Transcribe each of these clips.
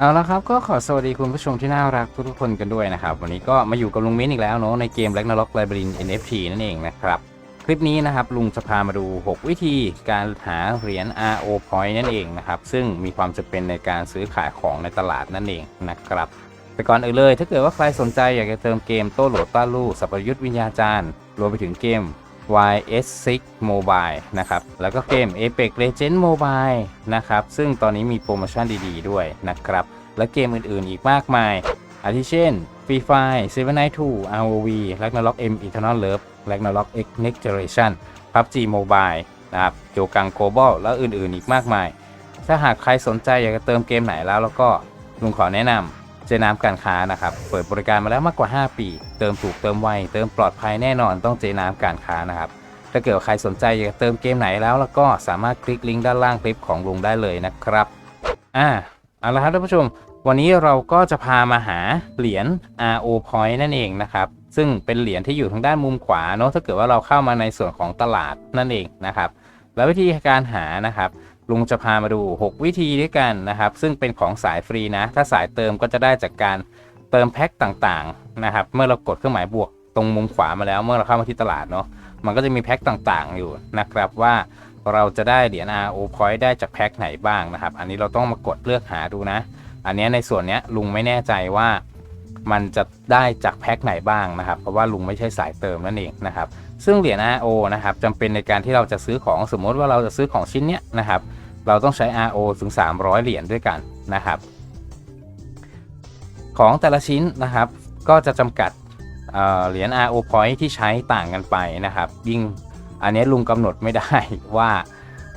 เอาละครับก็ขอสวัสดีคุณผู้ชมที่น่ารักทุกๆคนกันด้วยนะครับ วันนี้ก็มาอยู่กับลุงมิ้นอีกแล้วเนาะในเกม Ragnarok Labyrinth NFT นั่นเองนะครับ คลิปนี้นะครับลุงจะพามาดู 6 วิธีการหาเหรียญ RO Point นั่นเองนะครับ ซึ่งมีความจำเป็นในการซื้อขายของในตลาดนั่นเองนะครับ แต่ก่อนอื่นเลย ถ้าเกิดว่าใครสนใจอยากจะเติมเกมโต้โหลดต้าลู่สัพยุทธวิญญาจารย์รวมไปถึงเกม YS6 Mobile นะครับ แล้วก็เกม Apex Legends Mobile นะครับ ซึ่งตอนนี้มีโปรโมชั่นดีๆด้วยนะครับ และเกมอื่นๆอีกมากมาย อาทิเช่น Free Fire 792 ROV Ragnarok M Eternal Love Ragnarok X Next Generation PUBG Mobile นะครับโจกัง Global แล้วอื่นๆอีกมากมาย ถ้าหากใครสนใจอยากจะเติมเกมไหนแล้วแล้วก็ลุงขอแนะนำ เจน้ำการค้านะครับ เปิดบริการมาแล้วมากกว่า 5 ปี เติมถูกเติมไว เติมปลอดภัยแน่นอนต้องเจน้ำการค้านะครับ ถ้าเกิดใครสนใจอยากเติมเกมไหนแล้ว แล้วก็สามารถคลิกลิงก์ด้านล่างคลิปของลุงได้เลยนะครับ อ่าเอาละครับท่านผู้ชม วันนี้เราก็จะพามาหาเหรียญ RO Point นั่นเองนะครับ ซึ่งเป็นเหรียญที่อยู่ทางด้านมุมขวาเนอะถ้าเกิดว่าเราเข้ามาในส่วนของตลาดนั่นเองนะครับ แล้ววิธีการหานะครับ ลุงจะพามาดู 6 วิธีด้วยกันนะครับ ซึ่งเป็นของสายฟรีนะ ถ้าสายเติมก็จะได้จากการเติมแพ็คต่างๆนะครับ เมื่อเรากดเครื่องหมายบวกตรงมุมขวามาแล้ว เมื่อเราเข้ามาที่ตลาดเนาะ มันก็จะมีแพ็คต่างๆอยู่นะครับว่าเราจะได้เหรียญ RO Point ได้จากแพ็คไหนบ้างนะครับ อันนี้เราต้องมากดเลือกหาดูนะ อันเนี้ยในส่วนเนี้ยลุงไม่แน่ใจว่ามันจะได้จากแพ็คไหนบ้างนะครับ เพราะว่าลุงไม่ใช่สายเติมนั่นเองนะครับ ซึ่งเหรียญ RO นะครับจำเป็นในการที่เราจะซื้อของสมมติว่าเราจะซื้อของชิ้นเนี้ยนะครับ เราต้องใช้ RO ถึง 300 เหรียญด้วยกันนะครับ ของแต่ละชิ้นนะครับก็จะจำกัดเเหรียญ RO point ที่ใช้ต่างกันไปนะครับ ยิ่งอันนี้ลุงกำหนดไม่ได้ว่า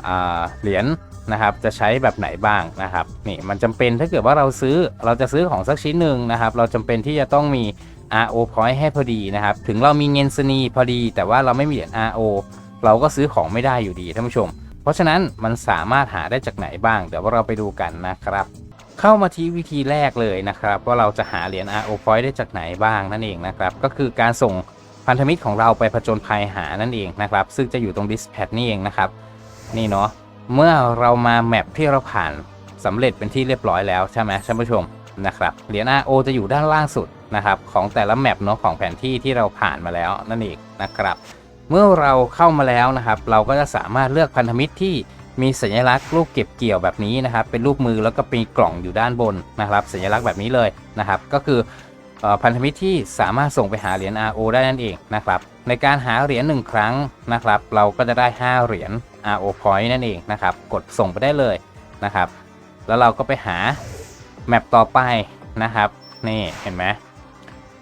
อ่าเหรียญนะครับจะใช้แบบไหนบ้างนะครับนี่มันจำเป็นถ้าเกิดว่าเราซื้อเราจะซื้อของสักชิ้นหนึ่งนะครับ เราจำเป็นที่จะต้องมี RO point ให้พอดีนะครับ ถึงเรามีเงินสนีพอดี แต่ว่าเราไม่มีเหรียญ RO เราก็ซื้อของไม่ได้อยู่ดีท่านผู้ชม เพราะฉะนั้นมันสามารถหาได้จากไหนบ้าง เดี๋ยวเราไปดูกันนะครับ เข้ามาที่วิธีแรกเลยนะครับ ว่าเราจะหาเหรียญ RO Point ได้จากไหนบ้างนั่นเองนะครับ ก็คือการส่งพันธมิตรของเราไปผจญภัยหานั่นเองนะครับ ซึ่งจะอยู่ตรง Dispatch นี่เองนะครับ นี่เนาะ เมื่อเรามาแมปที่เราผ่านสำเร็จเป็นที่เรียบร้อยแล้วใช่ไหมท่านผู้ชมนะครับ เหรียญ RO จะอยู่ด้านล่างสุด นะครับของแต่ละแมปเนาะของแผนที่ที่เราผ่านมาแล้วนั่นเองนะครับ เมื่อเราเข้ามาแล้วนะครับ เราก็จะสามารถเลือกพันธมิตรที่มีสัญลักษณ์รูปเก็บเกี่ยวแบบนี้นะครับ เป็นรูปมือแล้วก็มีกล่องอยู่ด้านบนนะครับ สัญลักษณ์แบบนี้เลยนะครับ ก็คืออพันธมิตรที่สามารถส่งไปหาเหรียญ RO ได้นั่นเองนะครับ ในการหาเหรียญ1ครั้งนะครับ เราก็จะได้ 5 เหรียญ RO point นั่นเองนะครับ กดส่งไปได้เลยนะครับ แล้วเราก็ไปหาแมปต่อไปนะครับ นี่เห็นไหม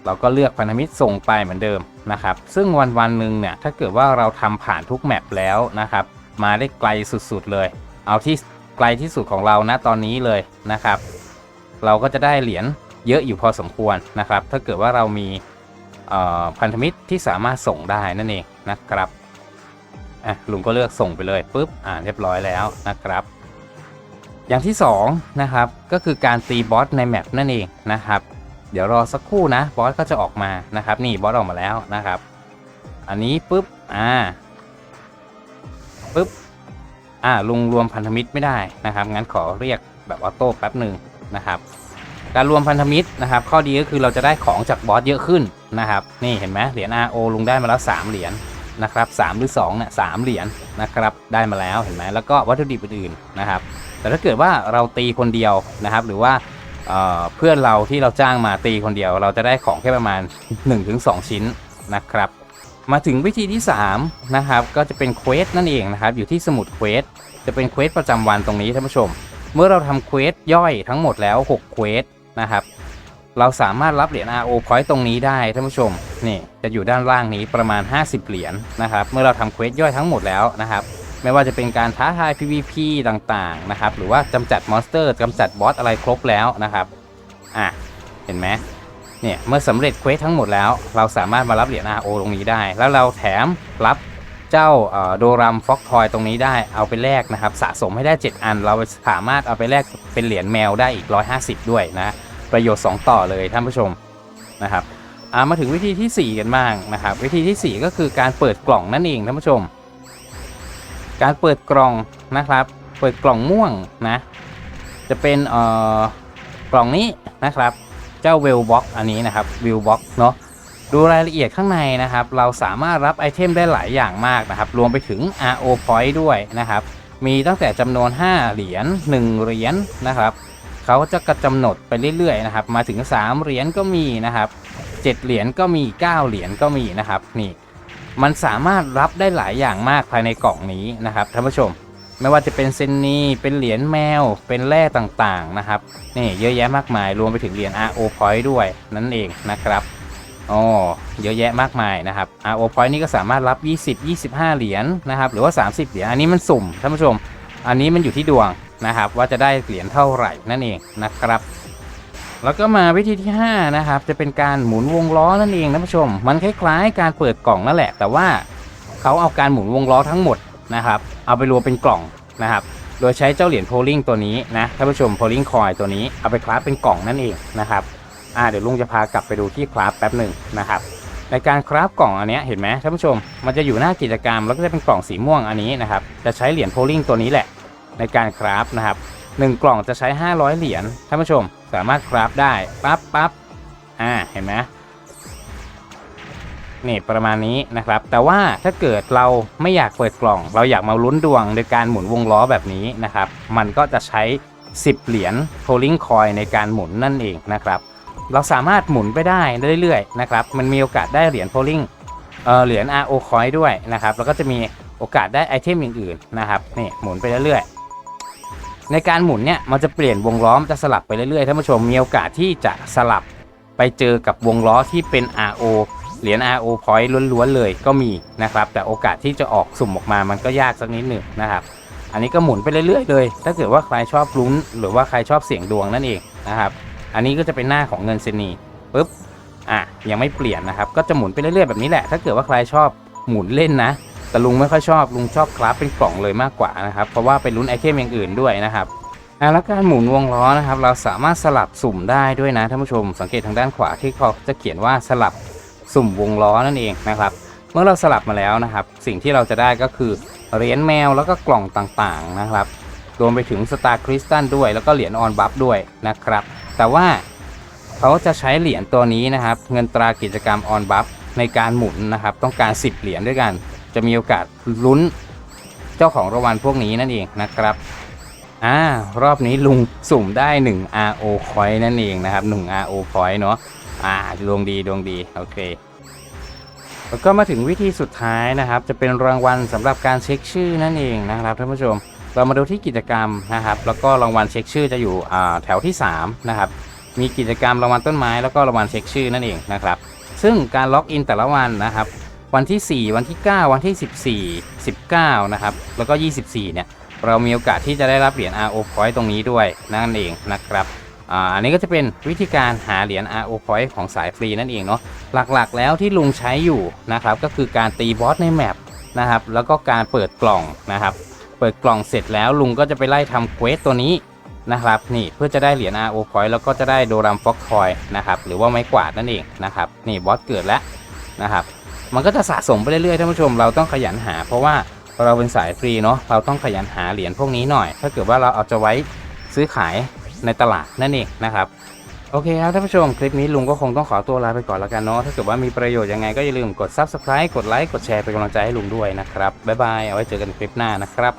เราก็เลือกพันธมิตรส่งไปเหมือนเดิมนะครับ ซึ่งวันวันหนึ่งเนี่ยถ้าเกิดว่าเราทำผ่านทุกแมปแล้วนะครับ มาได้ไกลสุดๆเลย เอาที่ไกลที่สุดของเรานะตอนนี้เลยนะครับ เราก็จะได้เหรียญเยอะอยู่พอสมควรนะครับ ถ้าเกิดว่าเรามีพันธมิตรที่สามารถส่งได้นั่นเองนะครับอะลุงก็เลือกส่งไปเลยปุ๊บอ่าเรียบร้อยแล้วนะครับ อย่างที่สองนะครับก็คือการตีบอสในแมปนั่นเองนะครับ เดี๋ยวรอสักครู่นะบอสก็จะออกมานะครับ นี่บอสออกมาแล้วนะครับ อันนี้ปุ๊บอ่าปุ๊บอ่าลุงรวมพันธมิตรไม่ได้นะครับ งั้นขอเรียกแบบออโต้แป๊บหนึ่งนะครับการรวมพันธมิตรนะครับ ข้อดีก็คือเราจะได้ของจากบอสเยอะขึ้นนะครับ นี่เห็นไหมเหรียญ RO ลุงได้มาแล้ว 3 เหรียญนะครับ3หรือ2เนี่ยสามเหรียญนะครับ ได้มาแล้วเห็นไหมแล้วก็วัตถุดิบอื่นๆนะครับ แต่ถ้าเกิดว่าเราตีคนเดียวนะครับ หรือว่า เเพื่อนเราที่เราจ้างมาตีคนเดียว เราจะได้ของแค่ประมาณ 1-2 ชิ้นนะครับ มาถึงวิธีที่3นะครับก็จะเป็นเควสนั่นเองนะครับอยู่ที่สมุดเควสจะเป็นเควสประจำวันตรงนี้ท่านผู้ชม เมื่อเราทำเควสย่อยทั้งหมดแล้ว6เควสนะครับเราสามารถรับเหรียญ RO Point ตรงนี้ได้ท่านผู้ชมนี่จะอยู่ด้านล่างนี้ประมาณ 50 เหรียญนะครับ เมื่อเราทำเควสย่อยทั้งหมดแล้วนะครับ ไม่ว่าจะเป็นการท้าทาย PVP ต่างๆนะครับหรือว่าจำจัดมอนสเตอร์กำจัดบอสอะไรครบแล้วนะครับอะเห็นไหมเนี่ยเมื่อสำเร็จเควสทั้งหมดแล้ว เราสามารถมารับเหรียญ RO ตรงนี้ได้ แล้วเราแถมรับเจ้าโดรัมฟ็อกทอยตรงนี้ได้เอาไปแลกนะครับ สะสมให้ได้ 7 อัน เราสามารถเอาไปแลกเป็นเหรียญแมวได้อีก 150 ด้วยนะ ประโยชน์ 2 ต่อเลยท่านผู้ชมนะครับอ่ามาถึงวิธีทีสี่ 4 กันบ้างนะครับ วิธีทีสี่ 4 ก็คือการเปิดกล่องนั่นเองท่านผู้ชม การเปิดกล่องนะครับ เปิดกล่องม่วงนะ จะเป็นเอ่อกล่องนี้นะครับ เจ้าเวลบ็อกอันนี้นะครับวิลบ็อกเนาะดูรายละเอียดข้างในนะครับ เราสามารถรับไอเทมได้หลายอย่างมากนะครับ รวมไปถึง RO Point ด้วยนะครับ มีตั้งแต่จำนวน 5 เหรียญ1เหรียญนะครับเขาจะกำหนดไปเรื่อยๆนะครับ มาถึง 3 เหรียญก็มีนะครับ 7 เหรียญก็มี 9 เหรียญก็มีนะครับนี่ มันสามารถรับได้หลายอย่างมากภายในกล่องนี้นะครับท่านผู้ชม ไม่ว่าจะเป็นเซนนีเป็นเหรียญแมว เป็นแร่ต่างๆนะครับนี่เยอะแยะมากมายรวมไปถึงเหรียญ RO Point ด้วยนั่นเองนะครับอ๋อเยอะแยะมากมายนะครับ RO Point นี่ก็สามารถรับ 20 25 เหรียญนะครับหรือว่า 30 เหรียญอันนี้มันสุ่มท่านผู้ชม อันนี้มันอยู่ที่ดวงนะครับว่าจะได้เหรียญเท่าไหร่นั่นเองนะครับ แล้วก็มาวิธีที่ 5 นะครับ จะเป็นการหมุนวงล้อนั่นเองท่านผู้ชม มันคล้ายๆ การเปิดกล่องนั่นแหละ แต่ว่าเขาเอาการหมุนวงล้อทั้งหมดนะครับ เอาไปรวมเป็นกล่องนะครับ โดยใช้เจ้าเหรียญโพลิงตัวนี้นะท่านผู้ชมโพลิงคอยตัวนี้เอาไปคราฟเป็นกล่องนั่นเองนะครับอ่าเดี๋ยวลุงจะพากลับไปดูที่คราฟแป๊บหนึ่งนะครับ ในการคราฟกล่องอันนี้เห็นไหมท่านผู้ชม มันจะอยู่หน้ากิจกรรมแล้วก็จะเป็นกล่องสีม่วงอันนี้นะครับ จะใช้เหรียญโพลิงตัวนี้แหละ ในการคราฟนะครับหนึ่งกล่องจะใช้ 500 เหรียญท่านผู้ชม สามารถคราฟได้ปั๊บปั๊บอ่าเห็นไหมนี่ประมาณนี้นะครับ แต่ว่าถ้าเกิดเราไม่อยากเปิดกล่อง เราอยากมาลุ้นดวงโดยการหมุนวงล้อแบบนี้นะครับ มันก็จะใช้ 10 เหรียญโพลิงคอยในการหมุนนั่นเองนะครับ เราสามารถหมุนไปได้เรื่อยๆนะครับ มันมีโอกาสได้เหรียญโพลิงเออเหรียญ RO coin ด้วยนะครับ แล้วก็จะมีโอกาสได้ไอเทมอื่นๆนะครับ นี่หมุนไปเรื่อยๆ ในการหมุนเนี่ยมันจะเปลี่ยนวงล้อมจะสลับไปเรื่อยๆท่านผู้ชมมีโอกาสที่จะสลับไปเจอกับวงล้อที่เป็น RO เหรียญ RO point ล้วนๆเลยก็มีนะครับ แต่โอกาสที่จะออกสุ่มออกมามันก็ยากสักนิดหนึ่งนะครับ อันนี้ก็หมุนไปเรื่อยๆเลย ถ้าเกิดว่าใครชอบลุ้นหรือว่าใครชอบเสี่ยงดวงนั่นเองนะครับ อันนี้ก็จะเป็นหน้าของเงินเซนีปุ๊บอะยังไม่เปลี่ยนนะครับ ก็จะหมุนไปเรื่อยๆแบบนี้แหละ ถ้าเกิดว่าใครชอบหมุนเล่นนะ แต่ลุงไม่ค่อยชอบลุงชอบคราฟเป็นกล่องเลยมากกว่านะครับ เพราะว่าไปลุ้นไอเทมอย่างอื่นด้วยนะครับแล้วการหมุนวงล้อนะครับ เราสามารถสลับสุ่มได้ด้วยนะท่านผู้ชม สังเกตทางด้านขวาที่เขาจะเขียนว่าสลับสุ่มวงล้อนั่นเองนะครับ เมื่อเราสลับมาแล้วนะครับ สิ่งที่เราจะได้ก็คือเหรียญแมวแล้วก็กล่องต่างๆนะครับรวมไปถึงสตาร์คริสตัลด้วยแล้วก็เหรียญออนบัฟด้วยนะครับ แต่ว่าเขาจะใช้เหรียญตัวนี้นะครับ เงินตรากิจกรรมออนบัฟในการหมุนนะครับ ต้องการ 10 เหรียญด้วยกัน จะมีโอกาสลุ้นเจ้าของรางวัลพวกนี้นั่นเองนะครับอ่ารอบนี้ลุงสุ่มได้ 1 RO coin นั่นเองนะครับ 1 RO point เนาะอ่าดวงดีดวงดีโอเค แล้วก็มาถึงวิธีสุดท้ายนะครับ จะเป็นรางวัลสำหรับการเช็คชื่อนั่นเองนะครับท่านผู้ชม เรามาดูที่กิจกรรมนะครับ แล้วก็รางวัลเช็คชื่อจะอยู่อ่าแถวที่ 3 นะครับ มีกิจกรรมรางวัลต้นไม้แล้วก็รางวัลเช็คชื่อนั่นเองนะครับ ซึ่งการล็อกอินแต่ละวันนะครับ วันที่ 4 วันที่ 9 วันที่ 14 19 นะครับ แล้วก็ 24 เนี่ย เรามีโอกาสที่จะได้รับเหรียญ RO Point ตรงนี้ด้วยนั่นเองนะครับอ่าอันนี้ก็จะเป็นวิธีการหาเหรียญ RO Point ของสายฟรีนั่นเองเนาะหลักๆ แล้วที่ลุงใช้อยู่นะครับก็คือการตีบอสในแมปนะครับแล้วก็การเปิดกล่องนะครับ เปิดกล่องเสร็จแล้วลุงก็จะไปไล่ทำเควสตัวนี้นะครับนี่เพื่อจะได้เหรียญ RO Point แล้วก็จะได้โดรัมฟ็อกคอยนะครับหรือว่าไม้กวาดนั่นเองนะครับนี่บอสเกิดแล้วนะครับ มันก็จะสะสมไปเรื่อยๆท่านผู้ชม เราต้องขยันหา เพราะว่าเราเป็นสายฟรีเนาะเราต้องขยันหาเหรียญพวกนี้หน่อย ถ้าเกิดว่าเราเอาจะไว้ซื้อขายในตลาดนั่นเองนะครับโอเคครับท่านผู้ชมคลิปนี้ลุงก็คงต้องขอตัวลาไปก่อนแล้วกันเนาะถ้าเกิดว่ามีประโยชน์ยังไงก็อย่าลืมกด Subscribe กดไลค์กดแชร์เป็นกำลังใจให้ลุงด้วยนะครับบ๊ายบายเอาไว้เจอกันคลิปหน้านะครับ